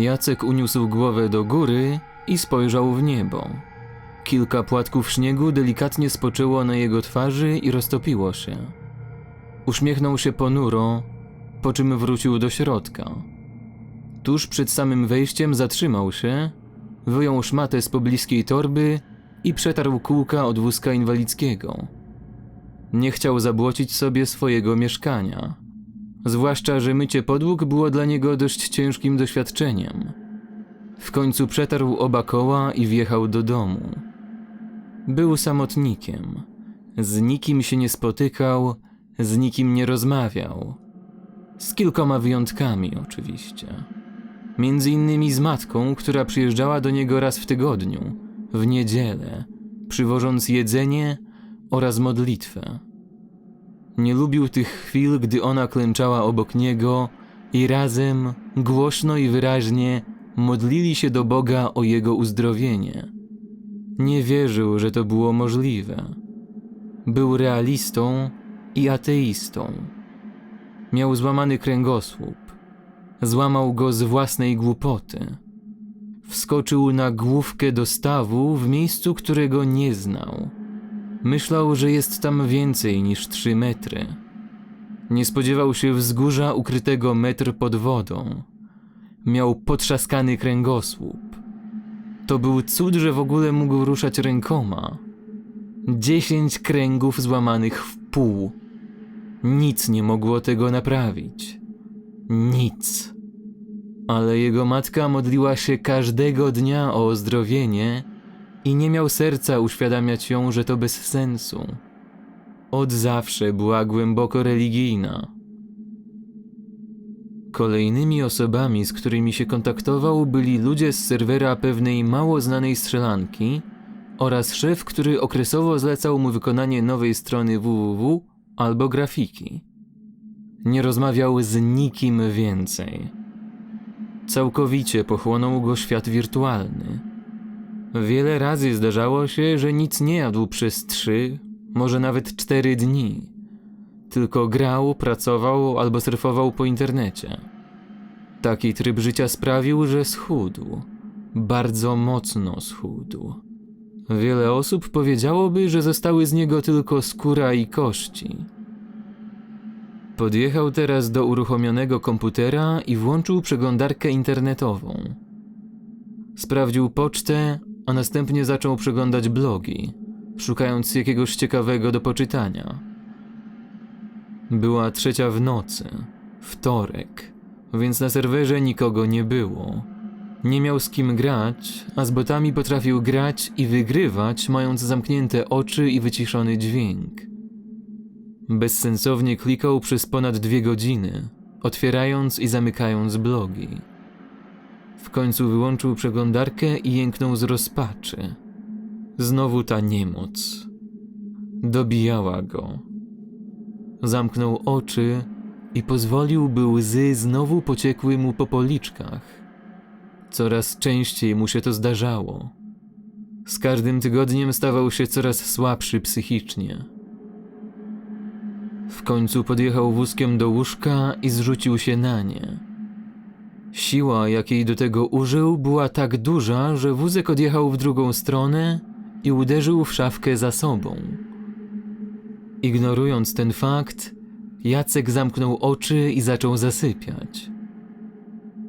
Jacek uniósł głowę do góry i spojrzał w niebo. Kilka płatków śniegu delikatnie spoczęło na jego twarzy i roztopiło się. Uśmiechnął się ponuro, po czym wrócił do środka. Tuż przed samym wejściem zatrzymał się, wyjął szmatę z pobliskiej torby i przetarł kółka od wózka inwalidzkiego. Nie chciał zabłocić sobie swojego mieszkania. Zwłaszcza, że mycie podłóg było dla niego dość ciężkim doświadczeniem. W końcu przetarł oba koła i wjechał do domu. Był samotnikiem. Z nikim się nie spotykał, z nikim nie rozmawiał. Z kilkoma wyjątkami, oczywiście. Między innymi z matką, która przyjeżdżała do niego raz w tygodniu, w niedzielę, przywożąc jedzenie oraz modlitwę. Nie lubił tych chwil, gdy ona klęczała obok niego i razem, głośno i wyraźnie, modlili się do Boga o jego uzdrowienie. Nie wierzył, że to było możliwe. Był realistą i ateistą. Miał złamany kręgosłup. Złamał go z własnej głupoty. Wskoczył na główkę do stawu w miejscu, którego nie znał. Myślał, że jest tam więcej niż trzy metry. Nie spodziewał się wzgórza ukrytego metr pod wodą. Miał potrzaskany kręgosłup. To był cud, że w ogóle mógł ruszać rękoma. Dziesięć kręgów złamanych w pół. Nic nie mogło tego naprawić. Nic. Ale jego matka modliła się każdego dnia o ozdrowienie i nie miał serca uświadamiać ją, że to bez sensu. Od zawsze była głęboko religijna. Kolejnymi osobami, z którymi się kontaktował, byli ludzie z serwera pewnej mało znanej strzelanki oraz szef, który okresowo zlecał mu wykonanie nowej strony www albo grafiki. Nie rozmawiał z nikim więcej. Całkowicie pochłonął go świat wirtualny. Wiele razy zdarzało się, że nic nie jadł przez trzy, może nawet cztery dni. Tylko grał, pracował albo surfował po internecie. Taki tryb życia sprawił, że schudł. Bardzo mocno schudł. Wiele osób powiedziałoby, że zostały z niego tylko skóra i kości. Podjechał teraz do uruchomionego komputera i włączył przeglądarkę internetową. Sprawdził pocztę, a następnie zaczął przeglądać blogi, szukając jakiegoś ciekawego do poczytania. Była trzecia w nocy, wtorek, więc na serwerze nikogo nie było. Nie miał z kim grać, a z botami potrafił grać i wygrywać, mając zamknięte oczy i wyciszony dźwięk. Bezsensownie klikał przez ponad dwie godziny, otwierając i zamykając blogi. W końcu wyłączył przeglądarkę i jęknął z rozpaczy. Znowu ta niemoc. Dobijała go. Zamknął oczy i pozwolił, by łzy znowu pociekły mu po policzkach. Coraz częściej mu się to zdarzało. Z każdym tygodniem stawał się coraz słabszy psychicznie. W końcu podjechał wózkiem do łóżka i zrzucił się na nie. Siła, jakiej do tego użył, była tak duża, że wózek odjechał w drugą stronę i uderzył w szafkę za sobą. Ignorując ten fakt, Jacek zamknął oczy i zaczął zasypiać.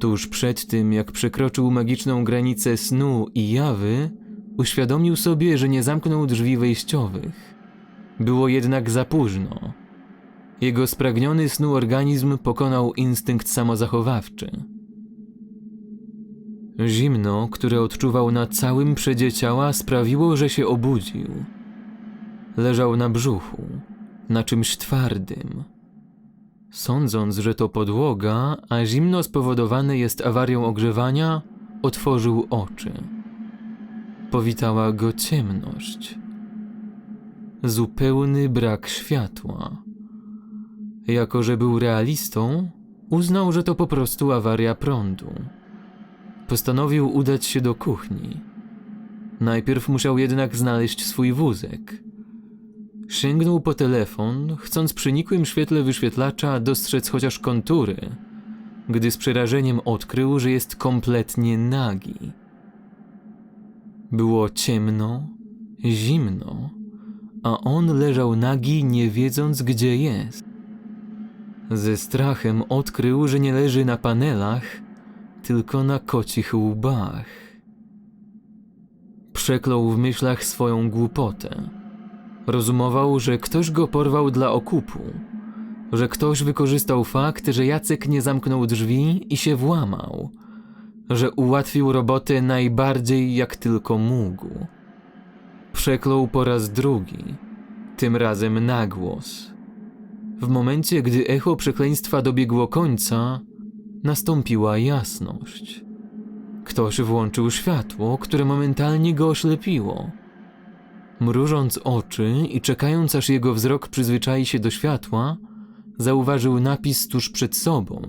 Tuż przed tym, jak przekroczył magiczną granicę snu i jawy, uświadomił sobie, że nie zamknął drzwi wejściowych. Było jednak za późno. Jego spragniony snu organizm pokonał instynkt samozachowawczy. Zimno, które odczuwał na całym przedzie ciała, sprawiło, że się obudził. Leżał na brzuchu, na czymś twardym. Sądząc, że to podłoga, a zimno spowodowane jest awarią ogrzewania, otworzył oczy. Powitała go ciemność. Zupełny brak światła. Jako, że był realistą, uznał, że to po prostu awaria prądu. Postanowił udać się do kuchni. Najpierw musiał jednak znaleźć swój wózek. Sięgnął po telefon, chcąc przy nikłym świetle wyświetlacza dostrzec chociaż kontury. gdy z przerażeniem odkrył, że jest kompletnie nagi. Było ciemno, zimno, a on leżał nagi, nie wiedząc gdzie jest. Ze strachem odkrył, że nie leży na panelach, tylko na kocich łbach. Przeklął w myślach swoją głupotę. Rozumował, że ktoś go porwał dla okupu, że ktoś wykorzystał fakt, że Jacek nie zamknął drzwi i się włamał, że ułatwił robotę najbardziej jak tylko mógł. Przeklął po raz drugi, tym razem na głos. W momencie, gdy echo przekleństwa dobiegło końca, nastąpiła jasność. Ktoś włączył światło, które momentalnie go oślepiło. Mrużąc oczy i czekając, aż jego wzrok przyzwyczai się do światła, zauważył napis tuż przed sobą.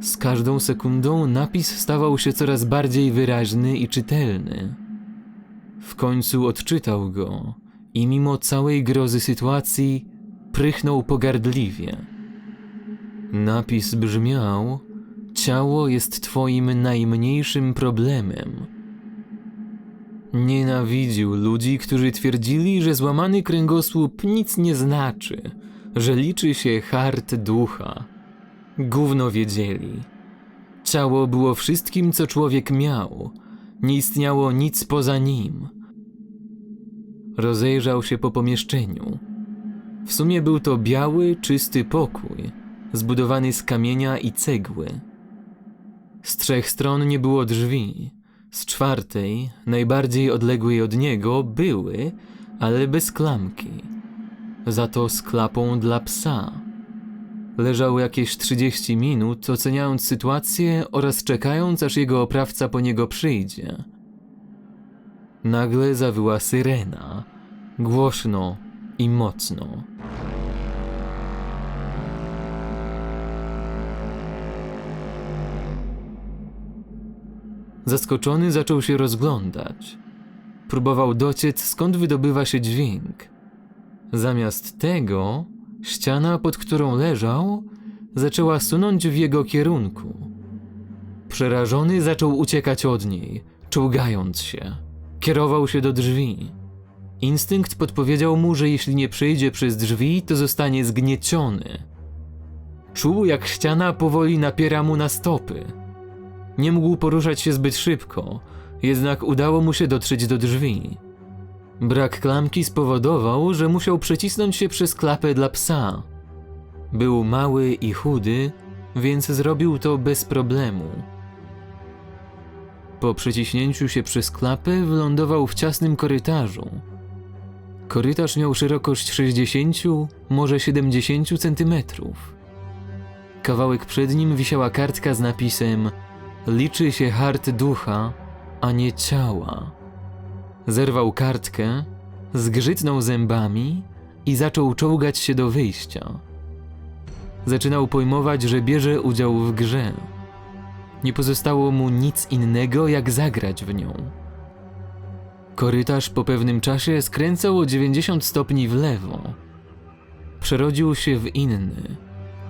Z każdą sekundą napis stawał się coraz bardziej wyraźny i czytelny. W końcu odczytał go i mimo całej grozy sytuacji prychnął pogardliwie. Napis brzmiał: Ciało jest twoim najmniejszym problemem. Nienawidził ludzi, którzy twierdzili, że złamany kręgosłup nic nie znaczy, że liczy się hart ducha. Gówno wiedzieli. Ciało było wszystkim, co człowiek miał. Nie istniało nic poza nim. Rozejrzał się po pomieszczeniu. W sumie był to biały, czysty pokój, zbudowany z kamienia i cegły. Z trzech stron nie było drzwi. Z czwartej, najbardziej odległej od niego, były, ale bez klamki. Za to z klapą dla psa. Leżał jakieś 30 minut, oceniając sytuację oraz czekając, aż jego oprawca po niego przyjdzie. Nagle zawyła syrena. Głośno i mocno. Zaskoczony zaczął się rozglądać. Próbował dociec, skąd wydobywa się dźwięk. Zamiast tego, ściana, pod którą leżał, zaczęła sunąć w jego kierunku. Przerażony zaczął uciekać od niej, czołgając się. Kierował się do drzwi. Instynkt podpowiedział mu, że jeśli nie przejdzie przez drzwi, to zostanie zgnieciony. Czuł, jak ściana powoli napiera mu na stopy. Nie mógł poruszać się zbyt szybko, jednak udało mu się dotrzeć do drzwi. Brak klamki spowodował, że musiał przecisnąć się przez klapę dla psa. Był mały i chudy, więc zrobił to bez problemu. Po przeciśnięciu się przez klapę wylądował w ciasnym korytarzu. Korytarz miał szerokość 60, może 70 centymetrów. Kawałek przed nim wisiała kartka z napisem Liczy się hart ducha, a nie ciała. Zerwał kartkę, zgrzytnął zębami i zaczął czołgać się do wyjścia. Zaczynał pojmować, że bierze udział w grze. Nie pozostało mu nic innego, jak zagrać w nią. Korytarz po pewnym czasie skręcał o 90 stopni w lewo. Przerodził się w inny,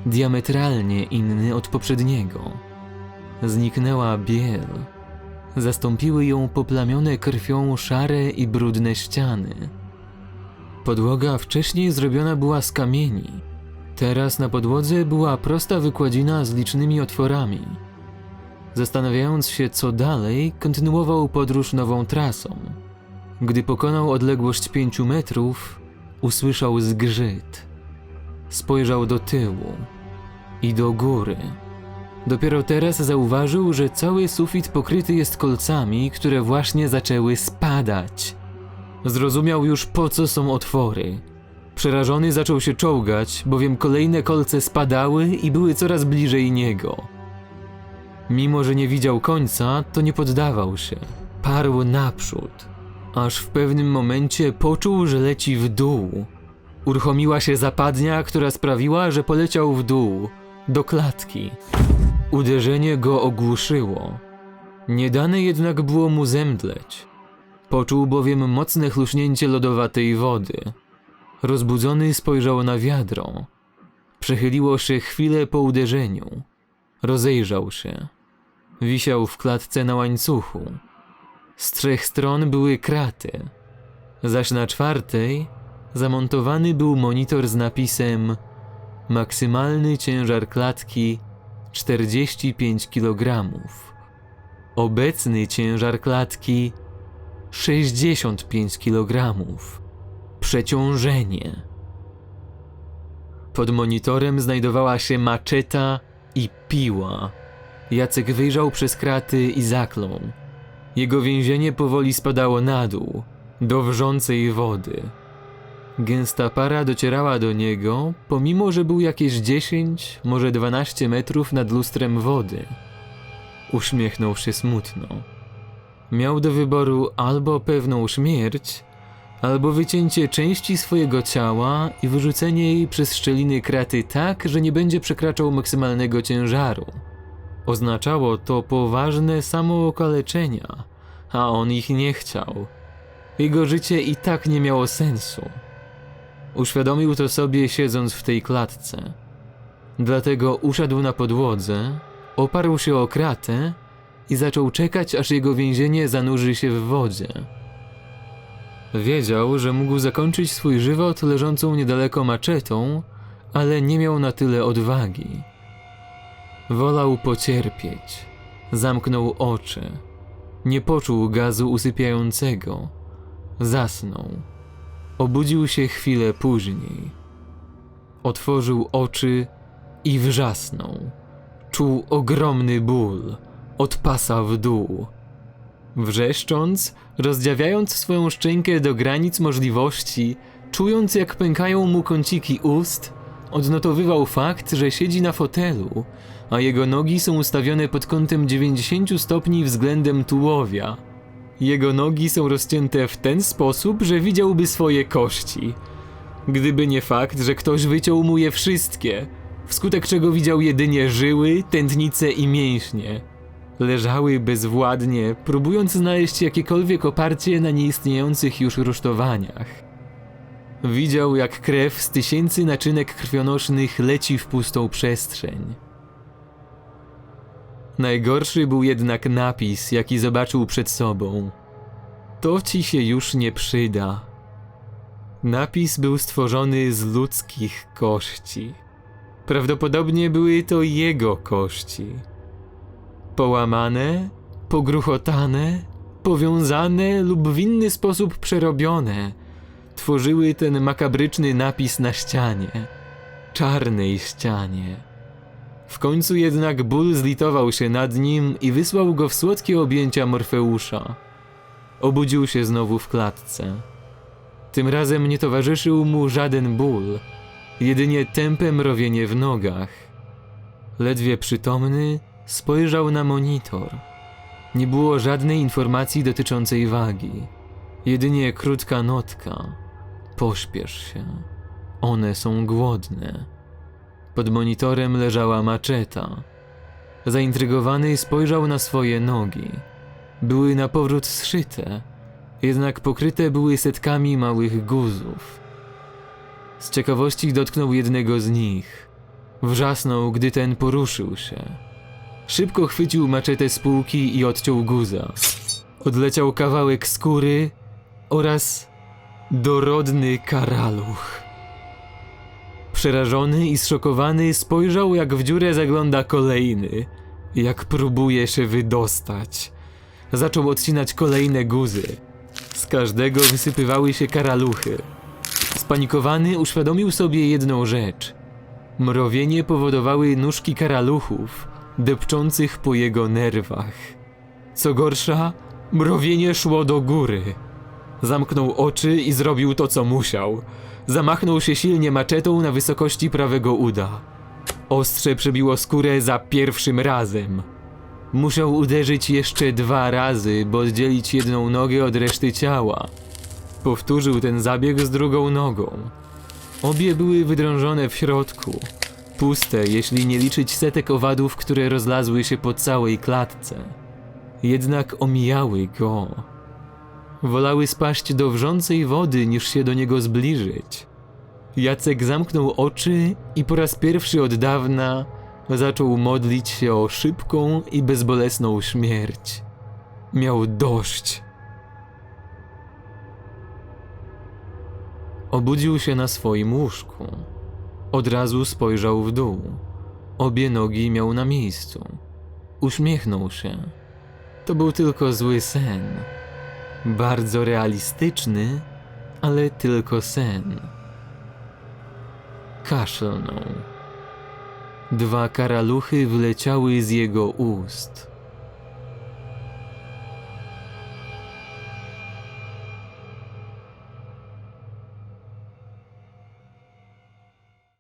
diametralnie inny od poprzedniego. Zniknęła biel. Zastąpiły ją poplamione krwią szare i brudne ściany. Podłoga wcześniej zrobiona była z kamieni. Teraz na podłodze była prosta wykładzina z licznymi otworami. Zastanawiając się, co dalej, kontynuował podróż nową trasą. Gdy pokonał odległość pięciu metrów, usłyszał zgrzyt. Spojrzał do tyłu i do góry. Dopiero teraz zauważył, że cały sufit pokryty jest kolcami, które właśnie zaczęły spadać. Zrozumiał już po co są otwory. Przerażony zaczął się czołgać, bowiem kolejne kolce spadały i były coraz bliżej niego. Mimo, że nie widział końca, to nie poddawał się. Parł naprzód, aż w pewnym momencie poczuł, że leci w dół. Uruchomiła się zapadnia, która sprawiła, że poleciał w dół, do klatki. Uderzenie go ogłuszyło. Nie dane jednak było mu zemdleć. Poczuł bowiem mocne chluśnięcie lodowatej wody. Rozbudzony spojrzał na wiadro. Przechyliło się chwilę po uderzeniu. Rozejrzał się. Wisiał w klatce na łańcuchu. Z trzech stron były kraty, zaś na czwartej zamontowany był monitor z napisem Maksymalny ciężar klatki 45 kg. Obecny ciężar klatki 65 kg. Przeciążenie. Pod monitorem znajdowała się maczeta i piła. Jacek wyjrzał przez kraty i zaklął. Jego więzienie powoli spadało na dół, do wrzącej wody. Gęsta para docierała do niego, pomimo że był jakieś 10, może 12 metrów nad lustrem wody. Uśmiechnął się smutno. Miał do wyboru albo pewną śmierć, albo wycięcie części swojego ciała i wyrzucenie jej przez szczeliny kraty tak, że nie będzie przekraczał maksymalnego ciężaru. Oznaczało to poważne samookaleczenia, a on ich nie chciał. Jego życie i tak nie miało sensu. Uświadomił to sobie siedząc w tej klatce. Dlatego usiadł na podłodze, oparł się o kratę i zaczął czekać, aż jego więzienie zanurzy się w wodzie. Wiedział, że mógł zakończyć swój żywot leżącą niedaleko maczetą, ale nie miał na tyle odwagi. Wolał pocierpieć. Zamknął oczy. Nie poczuł gazu usypiającego. Zasnął. Obudził się chwilę później. Otworzył oczy i wrzasnął. Czuł ogromny ból, od pasa w dół. Wrzeszcząc, rozdziawiając swoją szczękę do granic możliwości, czując jak pękają mu kąciki ust, odnotowywał fakt, że siedzi na fotelu, a jego nogi są ustawione pod kątem 90 stopni względem tułowia. Jego nogi są rozcięte w ten sposób, że widziałby swoje kości. Gdyby nie fakt, że ktoś wyciął mu je wszystkie, wskutek czego widział jedynie żyły, tętnice i mięśnie. Leżały bezwładnie, próbując znaleźć jakiekolwiek oparcie na nieistniejących już rusztowaniach. Widział, jak krew z tysięcy naczynek krwionośnych leci w pustą przestrzeń. Najgorszy był jednak napis, jaki zobaczył przed sobą. To ci się już nie przyda. Napis był stworzony z ludzkich kości. Prawdopodobnie były to jego kości. Połamane, pogruchotane, powiązane lub w inny sposób przerobione, tworzyły ten makabryczny napis na ścianie. Czarnej ścianie. W końcu jednak ból zlitował się nad nim i wysłał go w słodkie objęcia Morfeusza. Obudził się znowu w klatce. Tym razem nie towarzyszył mu żaden ból, jedynie tępe mrowienie w nogach. Ledwie przytomny, spojrzał na monitor. Nie było żadnej informacji dotyczącej wagi. Jedynie krótka notka. Pośpiesz się. One są głodne. Pod monitorem leżała maczeta. Zaintrygowany spojrzał na swoje nogi. Były na powrót zszyte, jednak pokryte były setkami małych guzów. Z ciekawości dotknął jednego z nich. Wrzasnął, gdy ten poruszył się. Szybko chwycił maczetę z półki i odciął guza. Odleciał kawałek skóry oraz dorodny karaluch. Przerażony i zszokowany spojrzał, jak w dziurę zagląda kolejny, jak próbuje się wydostać. Zaczął odcinać kolejne guzy. Z każdego wysypywały się karaluchy. Spanikowany uświadomił sobie jedną rzecz. Mrowienie powodowały nóżki karaluchów, depczących po jego nerwach. Co gorsza, mrowienie szło do góry. Zamknął oczy i zrobił to, co musiał. Zamachnął się silnie maczetą na wysokości prawego uda. Ostrze przebiło skórę za pierwszym razem. Musiał uderzyć jeszcze dwa razy, by oddzielić jedną nogę od reszty ciała. Powtórzył ten zabieg z drugą nogą. Obie były wydrążone w środku. Puste, jeśli nie liczyć setek owadów, które rozlazły się po całej klatce. Jednak omijały go. Wolały spaść do wrzącej wody, niż się do niego zbliżyć. Jacek zamknął oczy i po raz pierwszy od dawna Zaczął modlić się o szybką i bezbolesną śmierć. Miał dość. Obudził się na swoim łóżku. Od razu spojrzał w dół. Obie nogi miał na miejscu. Uśmiechnął się. To był tylko zły sen. Bardzo realistyczny, ale tylko sen. Kaszlnął. Dwa karaluchy wleciały z jego ust.